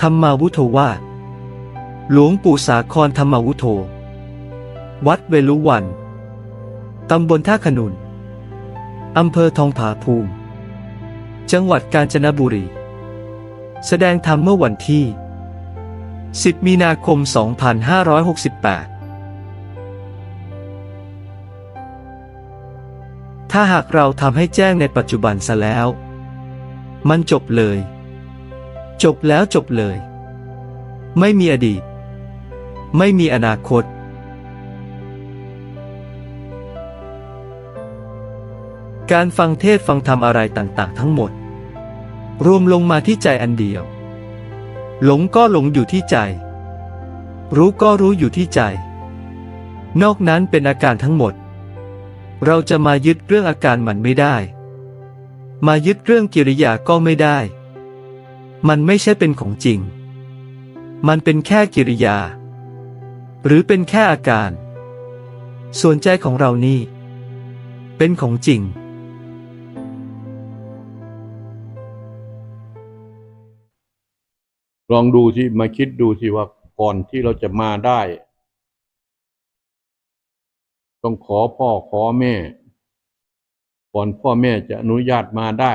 ธรรมาวุโธวาหลวงปู่สาครธรรมาวุโธ วัดเวลุวัน ตำบลท่าขนุน อำเภอทองผาภูมิ จังหวัดกาญจนบุรี แสดงธรรมเมื่อวันที่ 10 มีนาคม 2568 ถ้าหากเราทำให้แจ้งในปัจจุบันซะแล้ว มันจบเลย จบแล้วจบเลย ไม่มีอดีต ไม่มีอนาคต การฟังเทศฟังธรรมอะไรต่างๆ ทั้งหมด รวมลงมาที่ใจอันเดียว หลงก็หลงอยู่ที่ใจ รู้ก็รู้อยู่ที่ใจ นอกนั้นเป็นอาการทั้งหมด เราจะมายึดเรื่องอาการมันไม่ได้ มายึดเรื่องกิริยาก็ไม่ได้ มันไม่ใช่เป็นของจริง มันเป็นแค่กิริยา หรือเป็นแค่อาการ ส่วนใจของเรานี่ เป็นของจริงลองดูที่มาคิดดูสิว่าก่อนที่เราจะมาได้ ต้องขอพ่อขอแม่ ก่อนพ่อแม่จะอนุญาตมาได้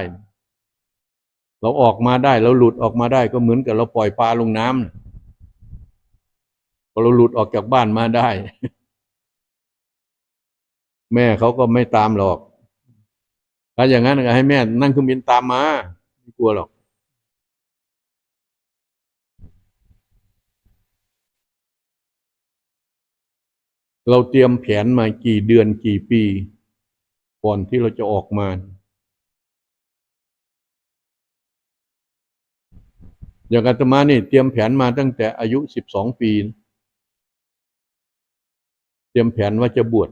เราออกมาได้เราหลุดออกมาได้ก็เหมือนกับเราปล่อยปลาลงน้ำพอเราหลุดออกจากบ้านมาได้ แม่เขาก็ไม่ตามหรอกถ้าอย่างนั้นก็ให้แม่นั่งเครื่องบินตามมาไม่กลัวหรอก เราเตรียมแผนมากี่เดือนกี่ปี ก่อนที่เราจะออกมา อย่างอาตมานี่เตรียมแผนมาตั้งแต่อายุสิบสองปี เตรียมแผนว่าจะบวช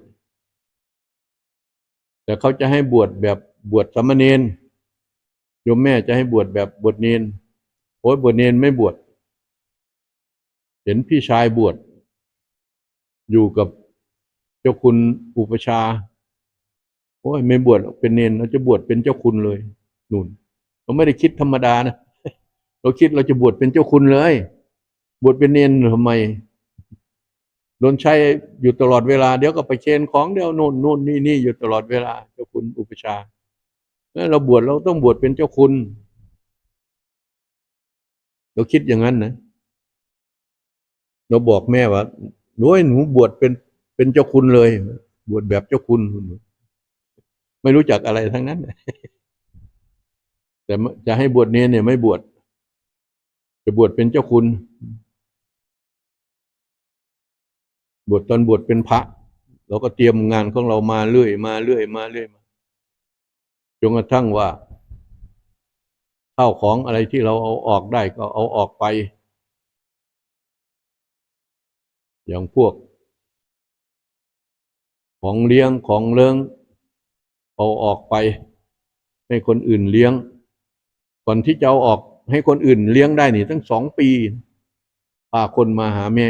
แต่เขาจะให้บวชแบบบวชสามเณรโยมแม่จะให้บวชแบบบวชเนนโอ้ยบวชเนนไม่บวช เห็นพี่ชายบวช อยู่กับเจ้าคุณอุปชา โอ้ยไม่บวชเป็นเนนเราจะบวชเป็นเจ้าคุณเลยนู่นเราไม่ได้คิดธรรมดานะ เราคิดเราจะบวชเป็นเจ้าคุณเลย บวชเป็นเนนทำไมโดนใช้อยู่ตลอดเวลา เดี๋ยวก็ไปเชนของเดี๋ยวโน่นโน่นนี่นี่อยู่ตลอดเวลา เจ้าคุณอุปชาเราบวชเราต้องบวชเป็นเจ้าคุณ เราคิดอย่างนั้นนะเราบอกแม่ว่าหนูให้หนูบวชเป็นเป็นเจ้าคุณเลย บวชแบบเจ้าคุณ ไม่รู้จักอะไรทั้งนั้นแต่จะให้บวชเนรเนี่ยไม่บวช จะบวชเป็นเจ้าคุณ บวชตอนบวชเป็นพระ เราก็เตรียมงานของเรามาเรื่อยมาเรื่อยมาเรื่อยมาจนกระทั่งว่าข้าวของอะไรที่เราเอาออกได้ก็เอาออกไป อย่างพวก ของเลี้ยงของเลี้ยงเอาออกไป ให้คนอื่นเลี้ยง ก่อนที่จะเอาออก ให้คนอื่นเลี้ยงได้นี่ตั้งสองปีพาคนมาหาแม่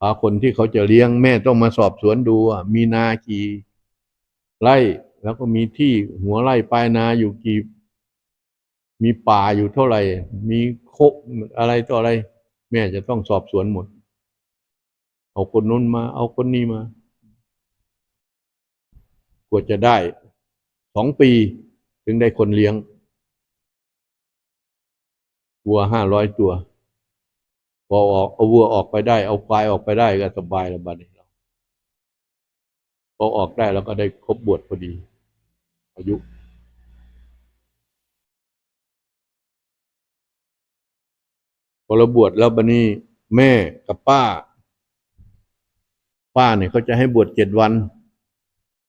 พาคนที่เขาจะเลี้ยงแม่ต้องมาสอบสวนดูว่ามีนากี่ไร่แล้วก็มีที่หัวไร่ปลายนาอยู่กี่ มีป่าอยู่เท่าไหร่ มีโคอะไรต่ออะไร แม่จะต้องสอบสวนหมด เอาคนนู้นมา เอาคนนี้มากว่าจะได้สองปีถึงได้คนเลี้ยง วัวห้าร้อยตัวพอออกเอาวัวออกไปได้ เอาควายออกไปได้ก็สบายแล้วบัดนี้เราพอออกได้แล้วก็ได้ครบบวชพอดี อายุ พอเราบวชแล้วบัดนี้ แม่กับป้า ป้าเนี่ยเขาจะให้บวชเจ็ดวัน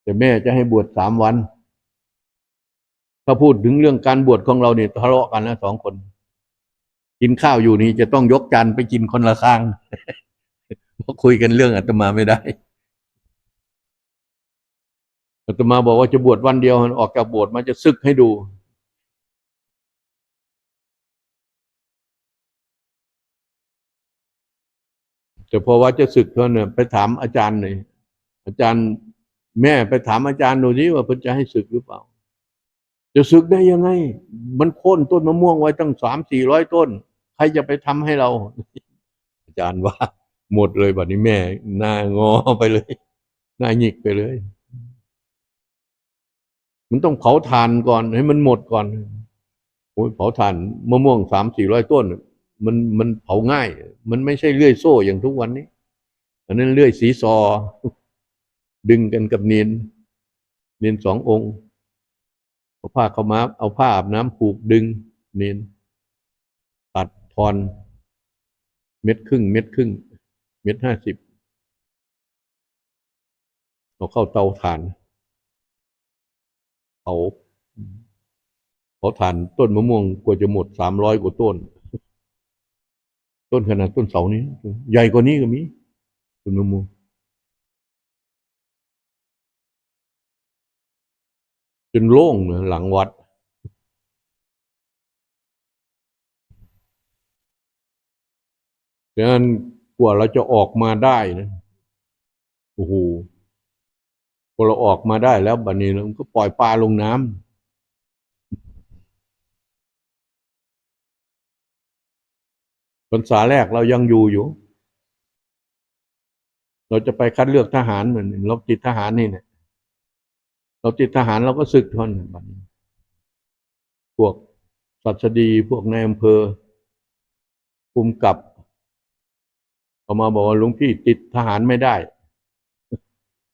แต่แม่จะให้บวชสามวัน ถ้าพูดถึงเรื่องการบวชของเราเนี่ยทะเลาะกันนะสองคน กินข้าวอยู่นี่จะต้องยกจานไปกินคนละข้างเพราะคุยกันเรื่องอาตมาไม่ได้อาตมาบอกว่าจะบวชวันเดียวออกจากบวชมาจะซึกให้ดูแต่พอว่าจะศึกเขาเนี่ยไปถามอาจารย์หน่อยอาจารย์แม่ไปถามอาจารย์ดูสิว่าเพิ่นจะให้ศึกหรือเปล่า จะศึกได้ยังไง มันโค่นต้นมะม่วงไว้ตั้งสามสี่ร้อยต้น รจะไปทำให้เรา อาจารย์ว่า หมดเลยบัดนี้แม่หน้างอไปเลย หน้าหงิกไปเลย มันต้องเผาถ่านก่อนให้มันหมดก่อนโอ้ยเผาถ่านมะม่วงสามสี่ร้อยต้น มันมันเผาง่าย มันไม่ใช่เลื่อยโซ่อย่างทุกวันนี้ อันนั้นเลื่อยสีซอ ดึงกันกับเนียนเนียนสององค์เอาผ้าเขามาเอาผ้าอาบน้ำผูกดึงเนียน ตัดทอนเม็ดครึ่ง เม็ดครึ่ง เม็ดห้าสิบเอาเข้าเตาถ่านเผาเผาถ่านต้นมะม่วงกว่าจะหมดสามร้อยกว่าต้น ต้นขนาดต้นเสานี้ ใหญ่กว่านี้ก็มีต้นมะม่วงจนโล่งหลังวัด ดังนั้นกว่าเราจะออกมาได้นะโอ้โหพอเราออกมาได้แล้วบัดนี้เราก็ปล่อยปลาลงน้ำพรรษาแรกเรายังอยู่อยู่ เราจะไปคัดเลือกทหารเหมือนเราติดทหารนี่เนี่ยเราติดทหารเราก็ศึกทนบัดนี้พวกสัสดีพวกนายอำเภอคุมกับ เขามาบอกว่าหลุงพี่ติดทหารไม่ได้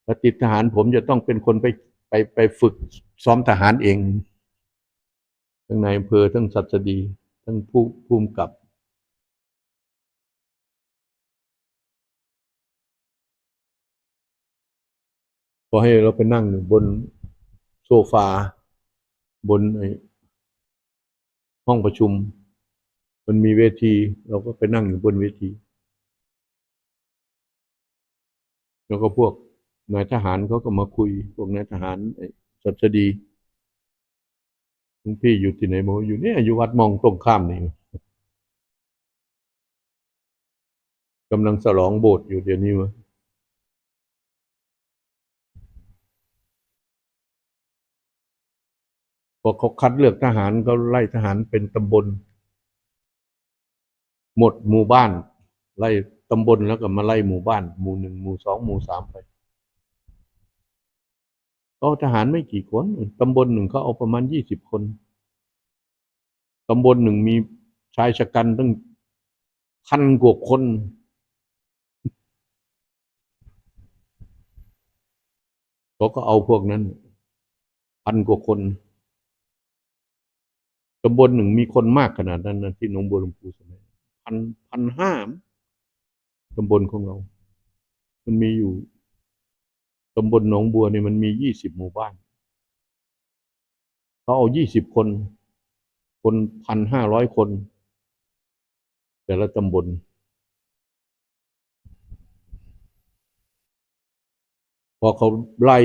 ถ้าติดทหารผมจะต้องเป็นคนไปไปไปฝึกซ้อมทหารเอง ทั้งนายอำเภอทั้งสัสดี ทั้งผู้ภูมิกับก็ให้เราไปนั่งบนโซฟา บนห้องประชุม มันมีเวที เราก็ไปนั่งอยู่บนเวที แล้วก็พวกนายทหารเขาก็มาคุย พวกนายทหารสัสดีหลุงพี่อยู่ที่ไหนโมอยู่เนี่ยอยู่วัดมองตรงข้ามนี่กำลังสลองโบสถ์อยู่เดี๋ยวนี้วะพอเขาคัดเลือกทหารก็ไล่ทหารเป็นตำบล หมดหมู่บ้าน ไล่ ตำบลแล้วก็มาไล่หมู่บ้าน หมู่หนึ่งหมู่สองหมู่สามไปก็ทหารไม่กี่คนตำบลหนึ่งเขาเอาประมาณยี่สิบคนตำบลหนึ่งมีชายชะกันตั้งพันกว่าคน เขาก็เอาพวกนั้นพันกว่าคนตำบลหนึ่งมีคนมากขนาดนั้นนะที่หนองบัวลำพูสมัยพันพันห้า ตำบลของเรา มันมีอยู่ตำบลหนองบัวเนี่ยมันมียี่สิบหมู่บ้านเขาเอายี่สิบคน คนพันห้าร้อยคน แต่ละตำบล พอเขาไล่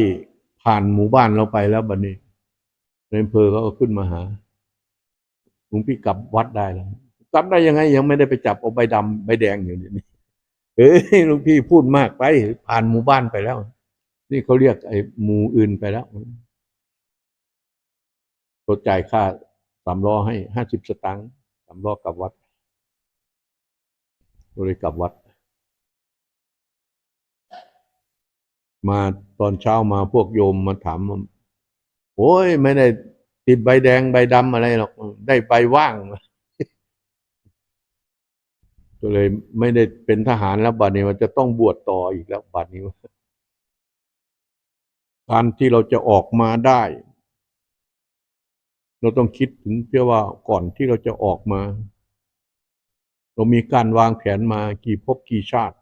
ผ่านหมู่บ้านเราไปแล้วบัดนนี้ในอำเภอเขาก็ขึ้นมาหาหลวงพี่กลับวัดได้แล้วกลับได้ยังไงยังไม่ได้ไปจับเอาใบดำใบแดงอยู่นี่ เอ้ยลวงพี่พูดมากไป ผ่านหมู่บ้านไปแล้ว นี่เขาเรียกไอ้หมู่อื่นไปแล้วเขาจ่ายค่าสามล้อให้ห้าสิบสตางค์สามล้อกลับวัดก็เลยกลับวัด มาตอนเช้ามาพวกโยมมาถามโอ้ยไม่ได้ติดใบแดงใบดำอะไรหรอก ได้ใบว่าง ก็เลยไม่ได้เป็นทหารแล้วบัดนี้มันจะต้องบวชต่ออีกแล้วบัดนี้การที่เราจะออกมาได้ เราต้องคิดถึงเพื่อว่าก่อนที่เราจะออกมา เรามีการวางแผนมากี่ภพกี่ชาติ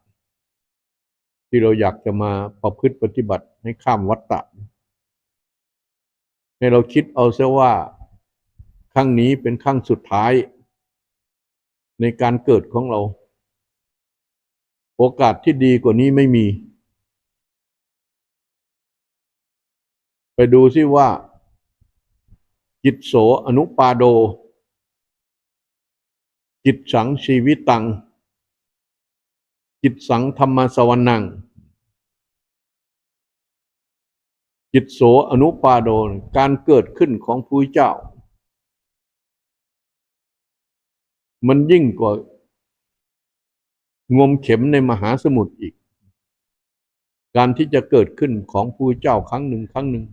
ที่เราอยากจะมาประพฤติปฏิบัติให้ข้ามวัฏฏะให้เราคิดเอาซะว่าครั้งนี้เป็นครั้งสุดท้าย ในการเกิดของเรา โอกาสที่ดีกว่านี้ไม่มี ไปดูซิว่า จิตโสอนุปาโด จิตสังชีวิตัง จิตสังธรรมสวรนัง จิตโสอนุปาโดการเกิดขึ้นของผู้เจ้า มันยิ่งกว่างมเข็มในมหาสมุทรอีก การที่จะเกิดขึ้นของผู้เจ้าครั้งหนึ่งครั้งหนึ่ง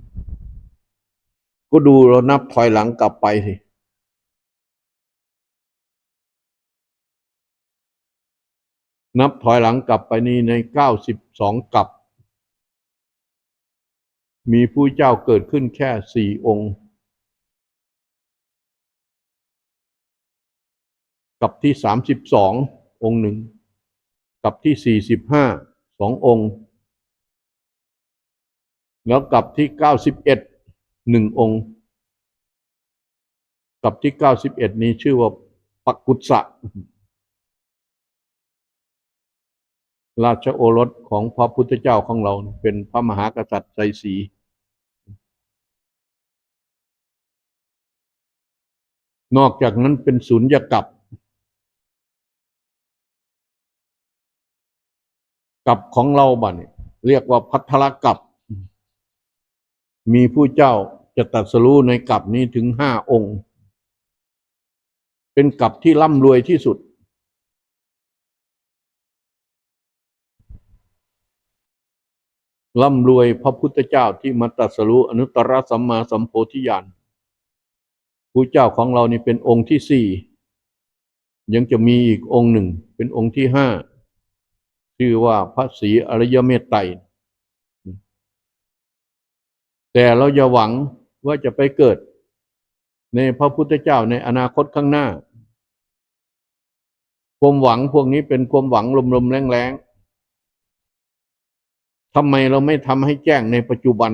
ก็ดูเรานับถอยหลังกลับไปสินับถอยหลังกลับไปนี่ในเก้าสิบสองกับ มีผู้เจ้าเกิดขึ้นแค่สี่องค์ กับที่สามสิบสององค์หนึ่ง กับที่สี่สิบห้าสององค์ แล้วกับที่เก้าสิบเอ็ดหนึ่งองค์ กับที่เก้าสิบเอ็ดนี้ชื่อว่าปักกุศะราชโอรสของพระพุทธเจ้าของเราเป็นพระมหากษัตริย์ไสสีนอกจากนั้นเป็นศูนยกับ กับของเราบัดนี้เรียกว่าพัทรกับมีผู้เจ้าจะตรัสรู้ในกับนี้ถึงห้าองค์ เป็นกับที่ร่ำรวยที่สุด ร่ำรวยพระพุทธเจ้าที่มาตรัสรู้อนุตตรสัมมาสัมโพธิญาณผู้เจ้าของเรานี่เป็นองค์ที่สี่ยังจะมีอีกองค์หนึ่ง เป็นองค์ที่ห้า ชื่อว่าพระศรีอริยเมตไตรแต่เราอย่าหวังว่าจะไปเกิด ในพระพุทธเจ้าในอนาคตข้างหน้า ความหวังพวกนี้เป็นความหวังลมๆแรงๆทำไมเราไม่ทำให้แจ้งในปัจจุบัน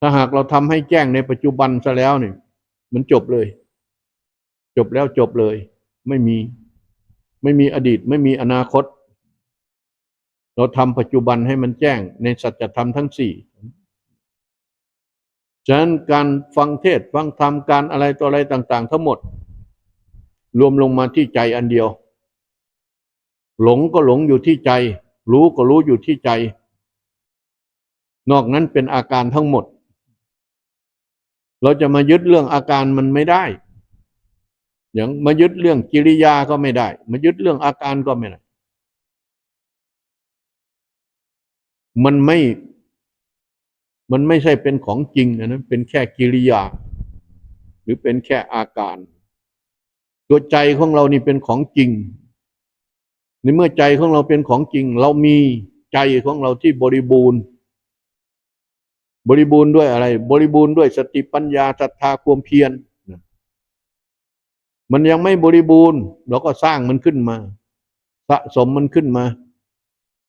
ถ้าหากเราทำให้แจ้งในปัจจุบันซะแล้วเนี่ยมันจบเลย จบแล้วจบเลย ไม่มี ไม่มีอดีตไม่มีอนาคต เราทำปัจจุบันให้มันแจ้งในสัจธรรมทั้งสี่ฉะนั้นการฟังเทศฟังธรรมการอะไรต่ออะไรต่าง ๆ ทั้งหมด รวมลงมาที่ใจอันเดียว หลงก็หลงอยู่ที่ใจ รู้ก็รู้อยู่ที่ใจ นอกนั้นเป็นอาการทั้งหมด เราจะมายึดเรื่องอาการมันไม่ได้ อย่างมายึดเรื่องกิริยาก็ไม่ได้ มายึดเรื่องอาการก็ไม่ได้ มันไม่ มันไม่ใช่เป็นของจริงนะเป็นแค่กิริยา หรือเป็นแค่อาการ ตัวใจของเรานี่เป็นของจริง ในเมื่อใจของเราเป็นของจริง เรามีใจของเราที่บริบูรณ์ บริบูรณ์ด้วยอะไร บริบูรณ์ด้วยสติปัญญาศรัทธาความเพียร มันยังไม่บริบูรณ์เราก็สร้างมันขึ้นมา สะสมมันขึ้นมา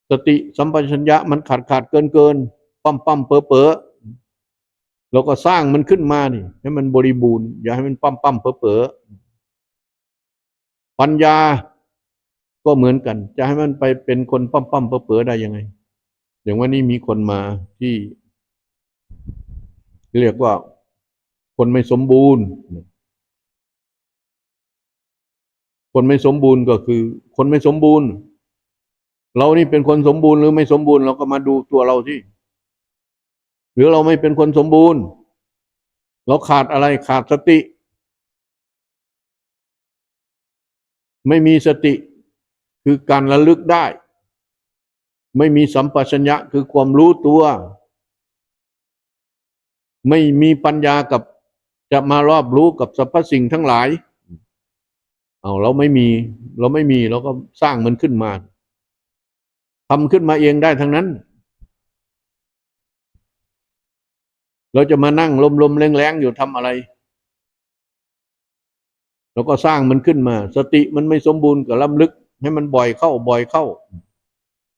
สติสัมปชัญญะมันขาดขาดเกินเกินปั๊มปั๊มเป๋อเป๋อเราก็สร้างมันขึ้นมานี่ให้มันบริบูรณ์อย่าให้มันปั๊มปั๊มเป๋อเป๋อปัญญาก็เหมือนกัน จะให้มันไปเป็นคนปั๊มปั๊มเป๋อเป๋อได้ยังไง อย่างวันนี้มีคนมาที่ เรียกว่าคนไม่สมบูรณ์ คนไม่สมบูรณ์ก็คือ คนไม่สมบูรณ์ เรานี่เป็นคนสมบูรณ์หรือไม่สมบูรณ์เราก็มาดูตัวเราที่หรือเราไม่เป็นคนสมบูรณ์ เราขาดอะไรขาดสติ ไม่มีสติคือการระลึกได้ ไม่มีสัมปชัญญะคือความรู้ตัว ไม่มีปัญญากับจะมารอบรู้กับสรรพสิ่งทั้งหลาย เอาเราไม่มี เราไม่มีเราก็สร้างมันขึ้นมาทำขึ้นมาเองได้ทั้งนั้น เราจะมานั่งลมๆแรงๆอยู่ทำอะไรเราก็สร้างมันขึ้นมา สติมันไม่สมบูรณ์ก็ล้ำลึก ให้มันบ่อยเข้าบ่อยเข้า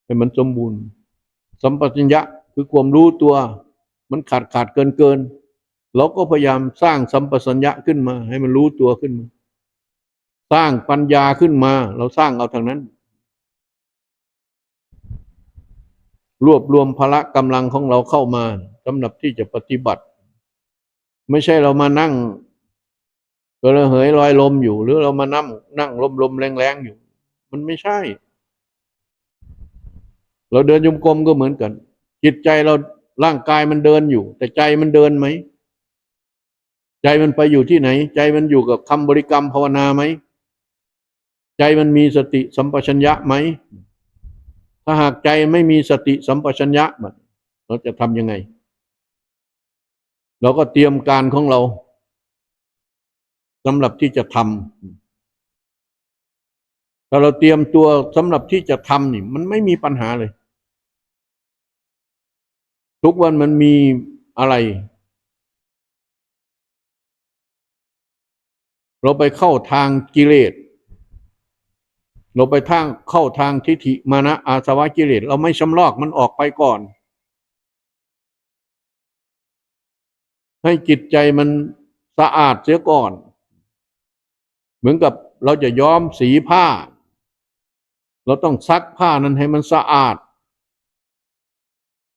ให้มันสมบูรณ์ สัมปชัญญะคือความรู้ตัว มันขาดขาดเกินเกินเราก็พยายามสร้างสัมปชัญญะขึ้นมา ให้มันรู้ตัวขึ้นมา สร้างปัญญาขึ้นมา เราสร้างเอาทางนั้น รวบรวมพละกำลังของเราเข้ามาสำหรับที่จะปฏิบัติ ไม่ใช่เรามานั่งกระเหยลอยลมอยู่ หรือเรามานั่งนั่งลมลมแรงแรงอยู่ มันไม่ใช่ เราเดินยมกลมก็เหมือนกัน จิตใจเราร่างกายมันเดินอยู่ แต่ใจมันเดินไหม ใจมันไปอยู่ที่ไหน ใจมันอยู่กับคำบริกรรมภาวนาไหม ใจมันมีสติสัมปชัญญะไหม ถ้าหากใจไม่มีสติสัมปชัญญะมันเราจะทำยังไง เราก็เตรียมการของเราสำหรับที่จะทำถ้าเราเตรียมตัวสำหรับที่จะทำนี่มันไม่มีปัญหาเลย ทุกวันมันมีอะไร เราไปเข้าทางกิเลส เราไปทางเข้าทางทิฏฐิมานะอาสวะกิเลสเราไม่ชำลอกมันออกไปก่อน ให้จิตใจมันสะอาดเสียก่อน เหมือนกับเราจะย้อมสีผ้า เราต้องซักผ้านั้นให้มันสะอาด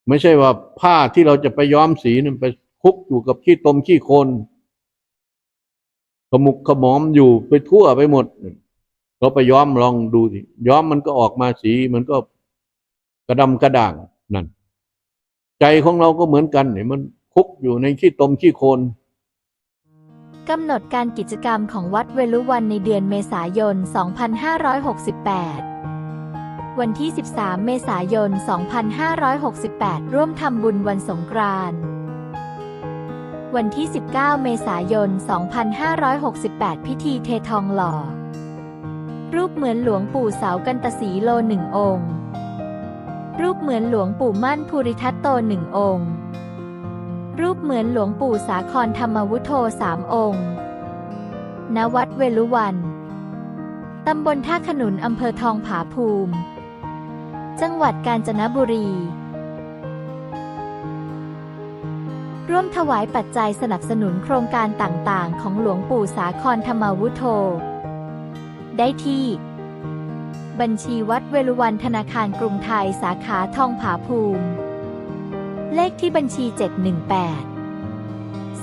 ไม่ใช่ว่าผ้าที่เราจะไปย้อมสีนั้นไปคุกอยู่กับขี้ตมขี้โคลนขมุกขมอมอยู่ไปทั่วไปหมด เราไปย้อมลองดูสิย้อมมันก็ออกมาสีมันก็กระดำกระด่างนั่น ใจของเราก็เหมือนกันเนี่ยมันคุกอยู่ในขี้ตมขี้โคลนกำหนดการกิจกรรมของวัดเวลุวันในเดือนเมษายน 2568 วันที่ 13 เมษายน 2568 ร่วมทำบุญวันสงกรานต์ วันที่ 19 เมษายน 2568 พิธีเททองหล่อ รูปเหมือนหลวงปู่เสากันตสีโลหนึ่งองค์ รูปเหมือนหลวงปู่มั่นภูริทัตโตหนึ่งองค์ รูปเหมือนหลวงปู่สาครธรรมวุโธสามองค์ ณ วัดเวลุวัน ตำบลท่าขนุนอำเภอทองผาภูมิ จังหวัดกาญจนบุรี ร่วมถวายปัจจัยสนับสนุนโครงการต่างๆ ของหลวงปู่สาครธรรมวุโธ ได้ที่ บัญชีวัดเวลุวันธนาคารกรุงไทยสาขาทองผาภูมิ เลขที่บัญชี 718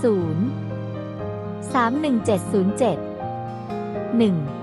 0 31707 1